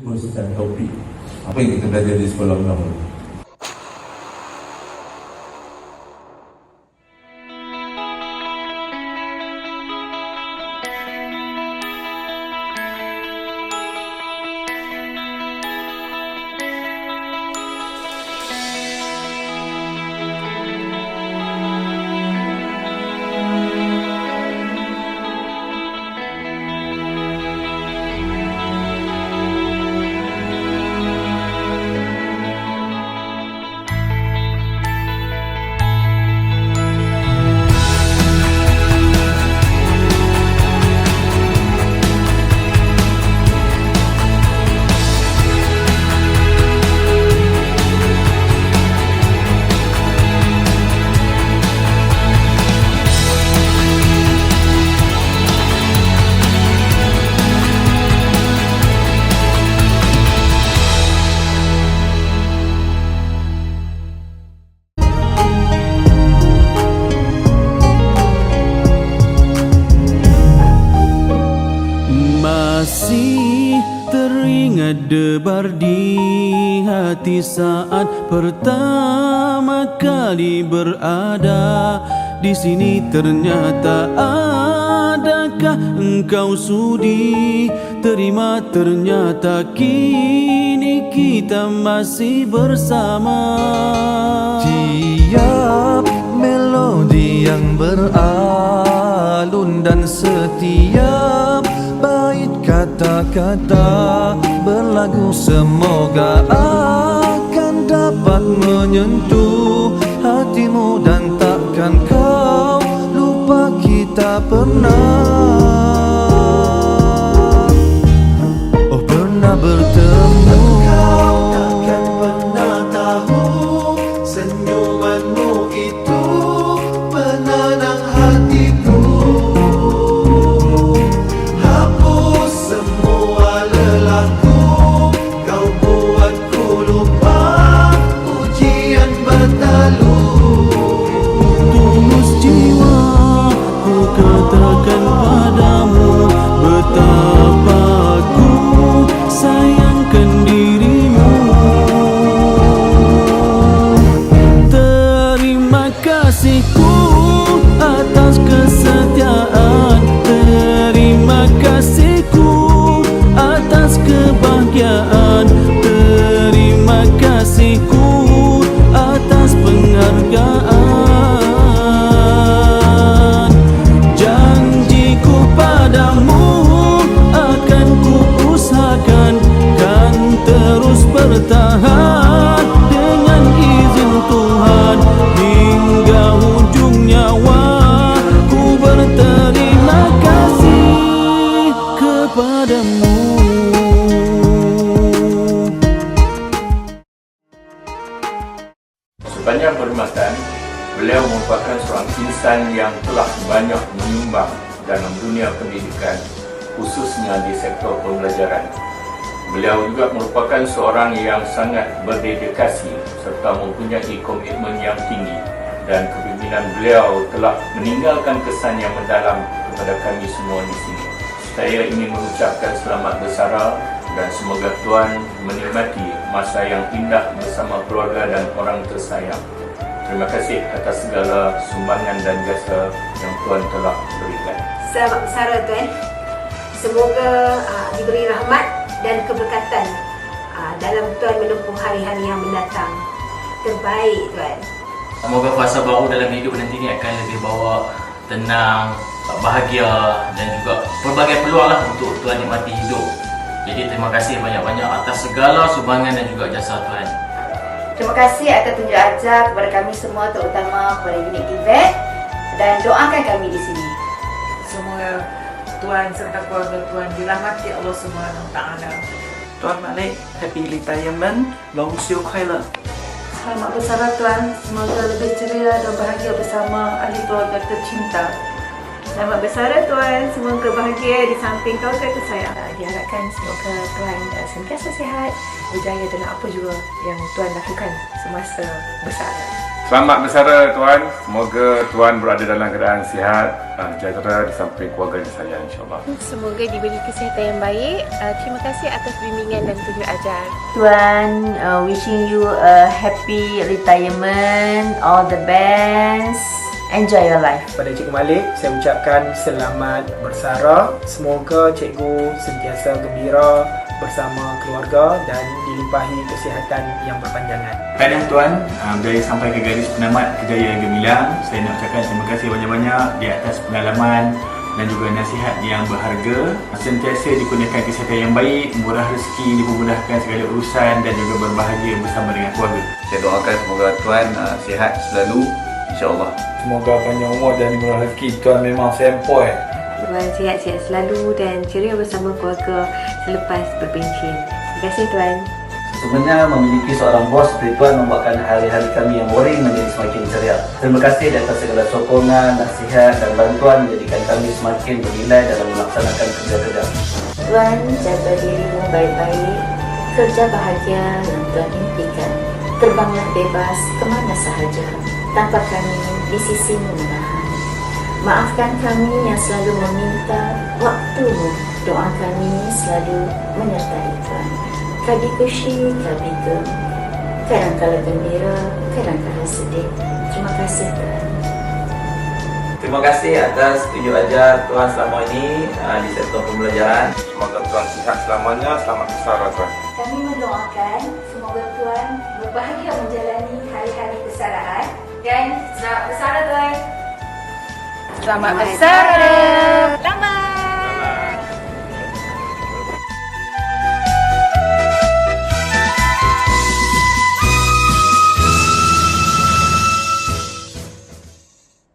Proses dan topik Apa yang kita belajar di sekolah menama teringat debar di hati saat pertama kali berada. Di sini ternyata adakah engkau sudi? Terima ternyata kini kita masih bersama. Tiap melodi yang beralun dan setiap bait kata-kata berlagu. Semoga akan dapat menyentuh hatimu dan takkan kau lupa kita pernah terus bertahan dengan izin Tuhan hingga ujung nyawa ku berterima kasih kepadamu Sepanjang perkhidmatan, beliau merupakan seorang insan yang telah banyak menyumbang dalam dunia pendidikan, khususnya di sektor pembelajaran. Beliau juga merupakan seorang yang sangat berdedikasi serta mempunyai komitmen yang tinggi dan kepimpinan beliau telah meninggalkan kesan yang mendalam kepada kami semua di sini. Saya ingin mengucapkan selamat bersara dan semoga Tuhan menikmati masa yang indah bersama keluarga dan orang tersayang. Terima kasih atas segala sumbangan dan jasa yang Tuhan telah berikan. Selamat bersara Tuan. Semoga uh, diberi rahmat dan keberkatan uh, dalam Tuan menempuh hari-hari yang mendatang. Terbaik Tuan. Semoga fasa baru dalam hidup nanti ni akan lebih bawa tenang, bahagia dan juga pelbagai peluang lah untuk Tuhan nikmati hidup. Jadi terima kasih banyak-banyak atas segala sumbangan dan juga jasa Tuhan. Terima kasih atas tunjuk ajar kepada kami semua terutama kepada unit TVET dan doakan kami di sini. Semoga Tuan serta keluarga Tuan dirahmati Allah Subhanahu Wa Taala. Tuan Malik, happy retirement, long siu 快乐。Selamat bersara Tuan, semoga lebih ceria dan bahagia bersama ahli keluarga tercinta. Selamat bersara Tuan, semoga bahagia di samping keluarga tersayang. Uh, diharapkan semoga Tuan uh, sentiasa sihat, berjaya dalam apa juga yang Tuan lakukan semasa bersara. Selamat bersara Tuan. Semoga Tuan berada dalam keadaan sihat, ah, sejahtera di samping keluarga yang sayang insyaAllah. Semoga diberi kesihatan yang baik. Uh, terima kasih atas bimbingan dan tunjuk ajar. Tuan, uh, wishing you a happy retirement, all the best. Enjoy your life. Pada Cikgu Malik, saya ucapkan selamat bersara. Semoga Cikgu sentiasa gembira bersama keluarga dan dilimpahi kesihatan yang berpanjangan. Tahniah Tuan, uh, berjaya sampai ke garis penamat kejayaan yang gemilang. Saya nak ucapkan terima kasih banyak-banyak di atas pengalaman dan juga nasihat yang berharga. Sentiasa dikurniakan kesihatan yang baik, murah rezeki, dipermudahkan segala urusan dan juga berbahagia bersama dengan keluarga. Saya doakan semoga Tuan uh, sihat selalu insya-Allah. Semoga panjang umur dan murah rezeki. Tuan memang sempoi. Tuan sihat-sihat selalu dan ceria bersama keluarga selepas berpencen. Terima kasih Tuan. Sebenarnya memiliki seorang bos seperti Tuan membuatkan hari-hari kami yang boring menjadi semakin ceria. Terima kasih di atas segala sokongan, nasihat dan bantuan menjadikan kami semakin bernilai dalam melaksanakan kerja-kerja. Tuan, jaga dirimu baik-baik. Kerja bahagia yang Tuan impikan. Terbanglah bebas ke mana sahaja. Tanpa kami di sisimu. Maafkan kami yang selalu meminta waktumu. Doa kami selalu menyertai Tuan. Kadi kushi, kadi gem. Kadang-kala gembira, kadang-kala sedih. Terima kasih Tuan. Terima kasih atas tunjuk ajar Tuan selama ini uh, di sektor pembelajaran. Semoga Tuan sihat selamanya. Selamat bersara Tuan. Kami mendoakan semoga Tuan berbahagia menjalani hari-hari persaraan dan selamat bersara Tuan. Selamat bersara.